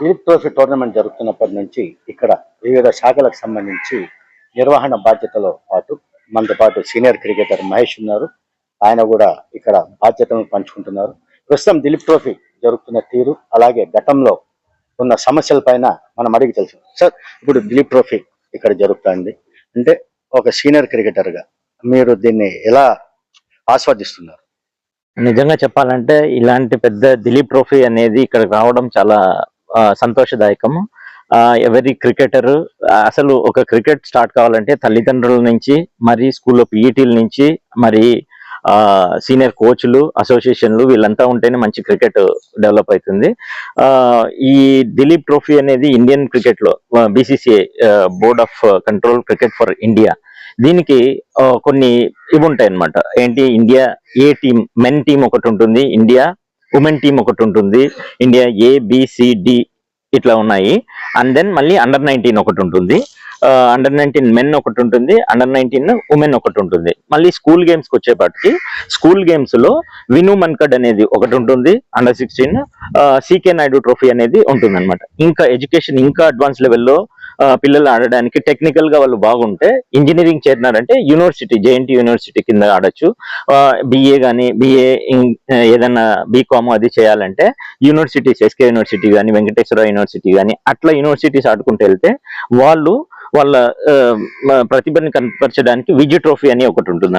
Dilip trophy tournament జరుగుతున్నప్పటి నుంచి ఇక్కడ వివిధ శాఖలకు సంబంధించి నిర్వహణ బాధ్యతలో పాటు మనతో పాటు సీనియర్ క్రికెటర్ మహేష్ ఉన్నారు. ఆయన కూడా ఇక్కడ బాధ్యతలను పంచుకుంటున్నారు. ప్రస్తుతం దిలీప్ ట్రోఫీ జరుగుతున్న తీరు అలాగే గతంలో ఉన్న సమస్యల పైన మనం అడిగి తెలుసు సార్ ఇప్పుడు దిలీప్ ట్రోఫీ ఇక్కడ జరుగుతుంది. అంటే ఒక సీనియర్ క్రికెటర్గా మీరు దీన్ని ఎలా ఆస్వాదిస్తున్నారు? నిజంగా చెప్పాలంటే ఇలాంటి పెద్ద దిలీప్ ట్రోఫీ అనేది ఇక్కడ రావడం చాలా సంతోషదాయకము. ఎవరి క్రికెటర్ అసలు ఒక క్రికెట్ స్టార్ట్ కావాలంటే తల్లిదండ్రుల నుంచి మరి స్కూల్లో పీఈటీల నుంచి మరి సీనియర్ కోచ్లు అసోసియేషన్లు వీళ్ళంతా ఉంటేనే మంచి క్రికెట్ డెవలప్ అవుతుంది. ఈ దిలీప్ ట్రోఫీ అనేది ఇండియన్ క్రికెట్లో BCCI board of control cricket for India. దీనికి కొన్ని ఇవి ఉంటాయి అనమాట ఏంటి India A team men team ఒకటి ఉంటుంది ఇండియా ఉమెన్ టీం ఒకటి ఉంటుంది. ఇండియా ఏ ఇట్లా ఉన్నాయి. అండ్ దెన్ మళ్ళీ అండర్ నైన్టీన్ ఒకటి ఉంటుంది. అండర్ నైన్టీన్ మెన్ ఒకటి ఉంటుంది. అండర్ నైన్టీన్ ఉమెన్ ఒకటి ఉంటుంది. మళ్ళీ స్కూల్ గేమ్స్కి వచ్చేపాటికి స్కూల్ గేమ్స్లో విను మన్కడ్ అనేది ఒకటి ఉంటుంది. Under sixteen CK Naidu trophy అనేది ఉంటుంది ఇంకా ఎడ్యుకేషన్ ఇంకా అడ్వాన్స్ లెవెల్లో పిల్లలు ఆడడానికి టెక్నికల్గా వాళ్ళు బాగుంటే ఇంజనీరింగ్ చేరినారంటే యూనివర్సిటీ జేఎన్టీ యూనివర్సిటీ కింద ఆడచ్చు. బిఏ కానీ బిఏ ఏదైనా బీకామ్ అది చేయాలంటే యూనివర్సిటీస్ ఎస్కే యూనివర్సిటీ కానీ వెంకటేశ్వర యూనివర్సిటీ కానీ అట్లా యూనివర్సిటీస్ ఆడుకుంటూ వెళ్తే వాళ్ళు వాళ్ళ ప్రతిభని కనపరచడానికి విజయ్ ట్రోఫీ అని ఒకటి ఉంటుంది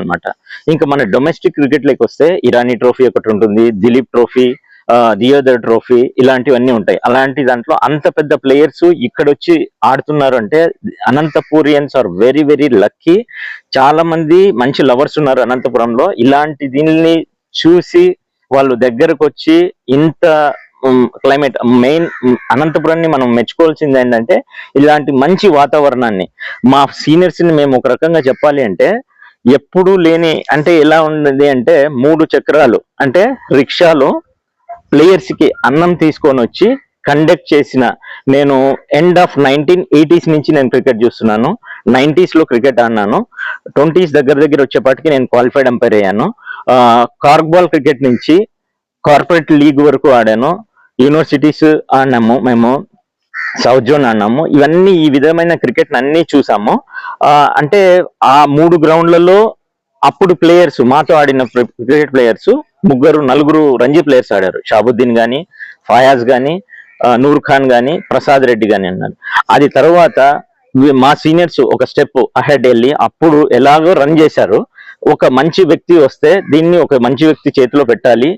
ఇంకా మన డొమెస్టిక్ క్రికెట్లోకి వస్తే ఇరానీ ట్రోఫీ ఒకటి ఉంటుంది దిలీప్ ట్రోఫీ దియోదర్ ట్రోఫీ ఇలాంటివన్నీ ఉంటాయి. అలాంటి దాంట్లో అంత పెద్ద ప్లేయర్స్ ఇక్కడ వచ్చి ఆడుతున్నారు అంటే Anantapurians are very very lucky చాలా మంది మంచి లవర్స్ ఉన్నారు అనంతపురంలో. ఇలాంటి దీనిని చూసి వాళ్ళు దగ్గరకు వచ్చి ఇంత క్లైమేట్ మెయిన్ అనంతపురాన్ని మనం మెచ్చుకోవాల్సింది ఏంటంటే ఇలాంటి మంచి వాతావరణాన్ని. మా సీనియర్స్ని మేము ఒక రకంగా చెప్పాలి అంటే ఎప్పుడూ లేని అంటే ఎలా ఉన్నది అంటే మూడు చక్రాలు. అంటే రిక్షాలో ప్లేయర్స్కి అన్నం తీసుకొని వచ్చి కండక్ట్ చేసిన నేను ఎండ్ ఆఫ్ నైన్టీన్ ఎయిటీస్ నుంచి నేను క్రికెట్ చూస్తున్నాను. నైన్టీస్లో క్రికెట్ ఆడినాను. ట్వంటీస్ దగ్గర దగ్గర వచ్చేపాటికి నేను క్వాలిఫైడ్ అంపైర్ అయ్యాను. కార్క్బాల్ క్రికెట్ నుంచి కార్పొరేట్ లీగ్ వరకు ఆడాను. యూనివర్సిటీస్ ఆడినాము మేము. సౌత్ జోన్ ఆడినాము. ఇవన్నీ ఈ విధమైన క్రికెట్ అన్ని చూసాము. అంటే ఆ మూడు గ్రౌండ్లలో అప్పుడు ప్లేయర్స్ మాతో ఆడిన క్రికెట్ ప్లేయర్స్ ముగ్గురు నలుగురు రంజీ ప్లేయర్స్ ఆడారు. షాబుద్దీన్ కానీ ఫయాజ్ కానీ నూర్ ఖాన్ గాని ప్రసాద్ రెడ్డి గాని అన్నారు. అది తర్వాత మా సీనియర్స్ ఒక స్టెప్ అహెడ్ వెళ్ళి అప్పుడు ఎలాగో రన్ చేశారు. ఒక మంచి వ్యక్తి వస్తే దీన్ని ఒక మంచి వ్యక్తి చేతిలో పెట్టాలి.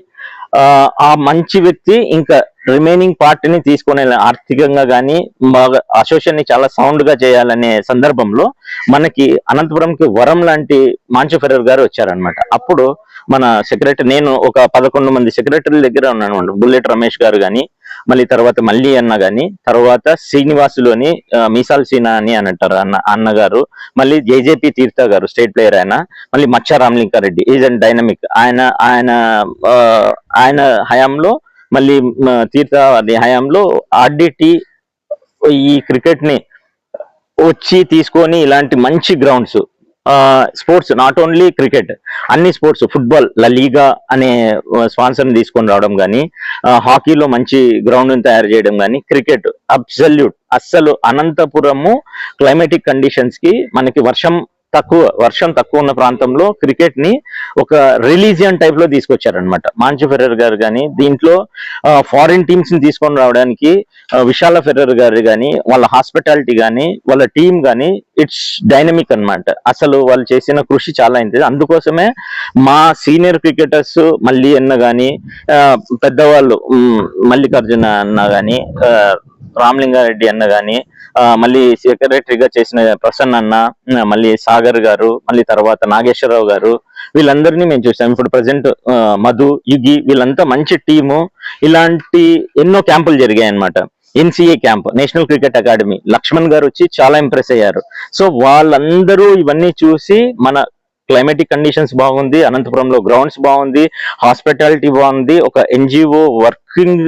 ఆ మంచి వ్యక్తి ఇంకా రిమైనింగ్ పార్ట్ని తీసుకునే ఆర్థికంగా కానీ బాగా అసోసియేషన్ని చాలా సౌండ్గా చేయాలనే సందర్భంలో మనకి అనంతపురంకి వరం లాంటి మాంచు ఫెరర్ గారు వచ్చారనమాట అప్పుడు మన సెక్రటరీ నేను ఒక పదకొండు మంది సెక్రటరీల దగ్గర ఉన్నాను బుల్లెట్ రమేష్ గారు కానీ మళ్ళీ తర్వాత మళ్ళీ అన్న గాని తర్వాత శ్రీనివాసులోని మీసాల్ సీనా అని అని అంటారు అన్న అన్నగారు మళ్ళీ జేజేపీ తీర్థ గారు స్టేట్ ప్లేయర్ ఆయన మళ్ళీ మచ్చా రామలింకారెడ్డి ఈజ్ అండ్ డైనమిక్. ఆయన ఆయన ఆయన హయాంలో మళ్ళీ తీర్థ అది హయాంలో ఆర్డిటి ఈ క్రికెట్ని వచ్చి తీసుకొని ఇలాంటి మంచి grounds sports not only cricket అన్ని స్పోర్ట్స్ ఫుట్బాల్ లలీగా అనే స్పాన్సర్ని తీసుకొని రావడం కానీ హాకీలో మంచి గ్రౌండ్ని తయారు చేయడం కానీ క్రికెట్ అబ్సల్యూట్ అస్సలు అనంతపురము క్లైమేటిక్ కండిషన్స్కి మనకి వర్షం తక్కువ వర్షం తక్కువ ఉన్న ప్రాంతంలో క్రికెట్ని ఒక రిలీజియన్ టైప్లో తీసుకొచ్చారనమాట మాంచు ఫెర్రర్ గారు కానీ దీంట్లో ఫారిన్ టీమ్స్ని తీసుకొని రావడానికి విశాల ఫెర్రర్ గారు కానీ వాళ్ళ హాస్పిటాలిటీ కానీ వాళ్ళ టీం కానీ ఇట్స్ డైనమిక్ అన్నమాట. అసలు వాళ్ళు చేసిన కృషి చాలా అయింది. అందుకోసమే మా సీనియర్ క్రికెటర్స్ మళ్ళీ అన్న కానీ పెద్దవాళ్ళు మల్లికార్జున అన్న కానీ రామలింగారెడ్డి అన్న కానీ మళ్ళీ సెక్రటరీగా చేసిన ప్రసన్న అన్న మళ్ళీ సాగర్ గారు మళ్ళీ తర్వాత నాగేశ్వరరావు గారు వీళ్ళందరినీ మేము చూసాం. ఇప్పుడు ప్రజెంట్ మధు యుగి వీళ్ళంతా మంచి టీము. ఇలాంటి ఎన్నో క్యాంపులు జరిగాయి అన్నమాట NCA camp national cricket academy. Laxman గారు వచ్చి చాలా ఇంప్రెస్ అయ్యారు. సో వాళ్ళందరూ ఇవన్నీ చూసి మన క్లైమేటిక్ కండిషన్స్ బాగుంది అనంతపురంలో గ్రౌండ్స్ బాగుంది హాస్పిటాలిటీ బాగుంది ఒక ఎన్జిఓ వర్కింగ్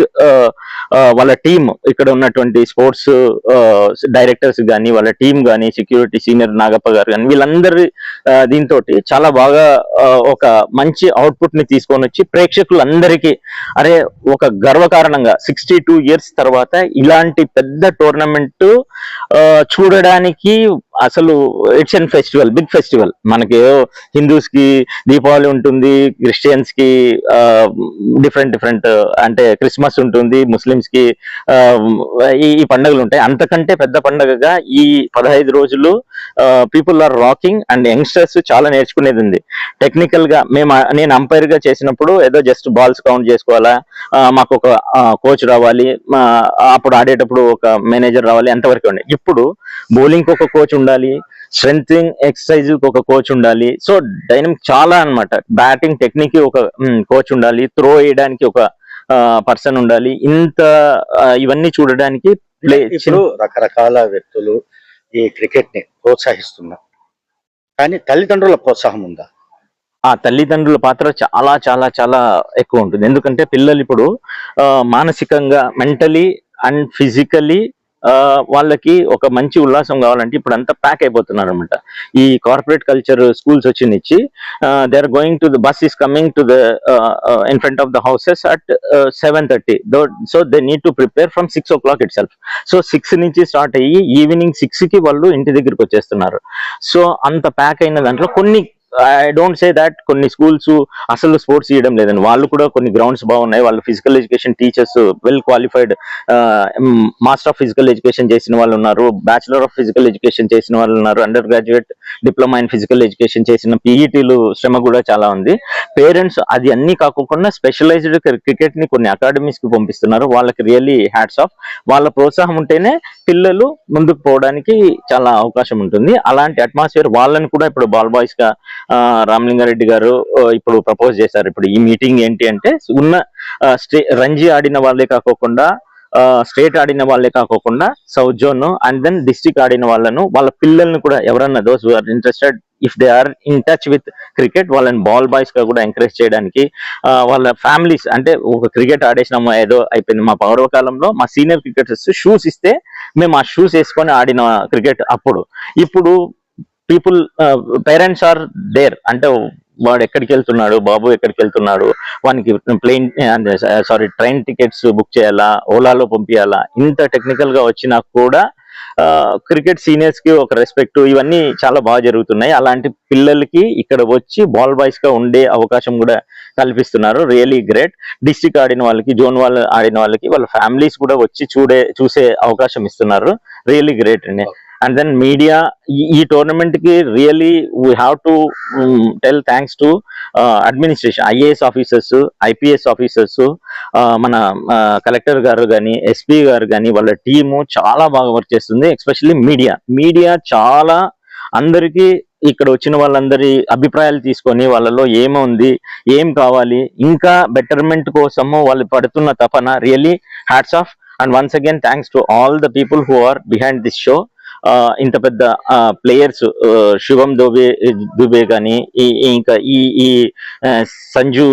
వాళ్ళ టీం ఇక్కడ ఉన్నటువంటి స్పోర్ట్స్ డైరెక్టర్స్ కానీ వాళ్ళ టీం కానీ సెక్యూరిటీ సీనియర్ నాగప్ప గారు కానీ వీళ్ళందరి దీంతో చాలా బాగా ఒక మంచి అవుట్పుట్ని తీసుకొని వచ్చి ప్రేక్షకులందరికీ అరే ఒక గర్వకారణంగా సిక్స్టీ టూ ఇయర్స్ తర్వాత ఇలాంటి పెద్ద టోర్నమెంట్ చూడడానికి అసలు it's and festival big festival మనకి హిందూస్కి దీపావళి ఉంటుంది క్రిస్టియన్స్కి డిఫరెంట్ డిఫరెంట్ అంటే క్రిస్మస్ ఉంటుంది ముస్లిమ్స్కి ఈ పండుగలు ఉంటాయి. అంతకంటే పెద్ద పండుగగా ఈ పదహైదు రోజులు people are rocking and youngsters చాలా నేర్చుకునేది ఉంది. టెక్నికల్గా మేము నేను అంపైర్గా చేసినప్పుడు ఏదో జస్ట్ బాల్స్ కౌంట్ చేసుకోవాలా మాకు ఒక కోచ్ రావాలి మా- అప్పుడు ఆడేటప్పుడు ఒక మేనేజర్ రావాలి అంతవరకు ఉండే. ఇప్పుడు బౌలింగ్ ఒక కోచ్ ఉండాలి స్ట్రెంగ్ ఎక్సర్సైజ్ ఒక కోచ్ ఉండాలి. సో డైనమిక్ చాలా అన్నమాట. బ్యాటింగ్ టెక్నిక్ ఒక కోచ్ ఉండాలి. త్రో వేయడానికి ఒక పర్సన్ ఉండాలి. ఇంత ఇవన్నీ చూడడానికి ప్లే రకరకాల వ్యక్తులు ఈ క్రికెట్ని ప్రోత్సహిస్తున్నారు. కానీ తల్లిదండ్రుల ప్రోత్సాహం ఉందా? ఆ తల్లిదండ్రుల పాత్ర చాలా చాలా చాలా ఎక్కువ ఉంటుంది. ఎందుకంటే పిల్లలు ఇప్పుడు మానసికంగా మెంటలీ అండ్ ఫిజికలీ వాళ్ళకి ఒక మంచి ఉల్లాసం కావాలంటే ఇప్పుడు అంతా ప్యాక్ అయిపోతున్నారు అనమాట ఈ corporate culture schools వచ్చినిచ్చి they are going to the bus is coming to the in front of the houses at seven thirty so they need to prepare from six o'clock itself so six నుంచి start అయ్యి evening సిక్స్కి వాళ్ళు ఇంటి దగ్గరికి వచ్చేస్తున్నారు. So అంత pack అయిన దాంట్లో కొన్ని ఐ డోంట్ సే దాట్ కొన్ని స్కూల్స్ అసలు స్పోర్ట్స్ చేయడం లేదండి. వాళ్ళు కూడా కొన్ని గ్రౌండ్స్ బాగున్నాయి. వాళ్ళు physical education teachers well qualified master of physical education చేసిన వాళ్ళు ఉన్నారు. బ్యాచిలర్ ఆఫ్ ఫిజికల్ ఎడ్యుకేషన్ చేసిన వాళ్ళు ఉన్నారు. Undergraduate diploma in physical education చేసిన పీఈటీలు శ్రమ కూడా చాలా ఉంది. పేరెంట్స్ అది అన్ని కాకుండా స్పెషలైజ్డ్ క్రికెట్ని కొన్ని అకాడమీస్కి పంపిస్తున్నారు. వాళ్ళకి రియల్లీ హ్యాట్స్ ఆఫ్ వాళ్ళ ప్రోత్సాహం ఉంటేనే పిల్లలు ముందుకు పోవడానికి చాలా అవకాశం ఉంటుంది. అలాంటి అట్మాస్ఫియర్ వాళ్ళని కూడా ఇప్పుడు బాల్ బాయ్స్గా రామలింగారెడ్డి గారు ఇప్పుడు ప్రపోజ్ చేశారు. ఇప్పుడు ఈ మీటింగ్ ఏంటి అంటే ఉన్న స్టే రంజీ ఆడిన వాళ్ళే కాకోకుండా స్టేట్ ఆడిన వాళ్ళే కాకోకుండా south zone and then district ఆడిన వాళ్ళను వాళ్ళ పిల్లల్ని కూడా ఎవరన్నా those are interested if they are in touch with cricket వాళ్ళని బాల్ బాయ్స్గా కూడా ఎంకరేజ్ చేయడానికి వాళ్ళ ఫ్యామిలీస్ అంటే ఒక క్రికెట్ ఆడేసినాము ఏదో అయిపోయింది. మా పౌర్వకాలంలో మా సీనియర్ క్రికెటర్స్ షూస్ ఇస్తే మేము ఆ షూస్ వేసుకొని ఆడిన క్రికెట్ అప్పుడు. ఇప్పుడు పీపుల్ పేరెంట్స్ ఆర్ దేర్ అంటే వాడు ఎక్కడికి వెళ్తున్నాడు బాబు ఎక్కడికి వెళ్తున్నాడు వానికి plane sorry train tickets book చేయాలా ఓలాలో పంపించాలా ఇంత టెక్నికల్గా వచ్చినా కూడా క్రికెట్ సీనియర్స్కి ఒక రెస్పెక్ట్ ఇవన్నీ చాలా బాగా జరుగుతున్నాయి. అలాంటి పిల్లలకి ఇక్కడ వచ్చి బాల్ బాయ్స్గా ఉండే అవకాశం కూడా కల్పిస్తున్నారు. రియలీ గ్రేట్ డిస్ట్రిక్ట్ ఆడిన వాళ్ళకి జోన్ వాళ్ళు ఆడిన వాళ్ళకి వాళ్ళ ఫ్యామిలీస్ కూడా వచ్చి చూడే చూసే అవకాశం ఇస్తున్నారు. రియలీ గ్రేట్ అండి అండ్ దెన్ మీడియా ఈ టోర్నమెంట్కి really we have to tell thanks to administration IAS officers IPS officers మన uh, కలెక్టర్ గారు కానీ ఎస్పీ గారు కానీ వాళ్ళ టీము చాలా బాగా వర్క్ చేస్తుంది ఎస్పెషల్లీ మీడియా మీడియా చాలా అందరికీ ఇక్కడ వచ్చిన వాళ్ళందరి అభిప్రాయాలు తీసుకొని వాళ్ళలో ఏముంది ఏం కావాలి ఇంకా బెటర్మెంట్ కోసము వాళ్ళు పడుతున్న తపన really hats off and once again thanks to all the people who are behind this show ఇంత పెద్ద ప్లేయర్స్ శివం దోబే దుబే కానీ ఇంకా ఈ ఈ సంజు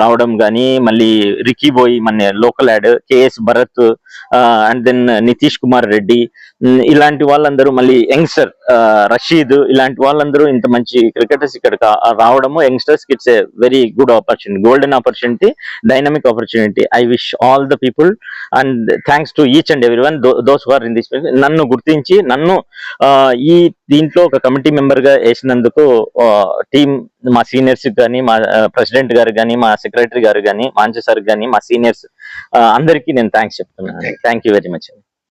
రావడం కానీ మళ్ళీ రికీ బోయ్ మన local add KS Bharat and then Nitish Kumar Reddy ఇలాంటి వాళ్ళందరూ మళ్ళీ యంగ్స్టర్ రషీద్ ఇలాంటి వాళ్ళందరూ ఇంత మంచి క్రికెటర్స్ ఇక్కడ రావడము youngsters it's a very good opportunity golden opportunity dynamic opportunity I wish all the people and thanks to each and every one those are in this నన్ను గుర్తించి నన్ను ఈ దీంట్లో ఒక కమిటీ మెంబర్గా వేసినందుకు టీం మా సీనియర్స్ కానీ మా ప్రెసిడెంట్ గారు కానీ మా సెక్రటరీ గారు కానీ మాంచ సార్ కానీ మా సీనియర్స్ అందరికీ నేను థ్యాంక్స్ చెప్తున్నాను. Thank you very much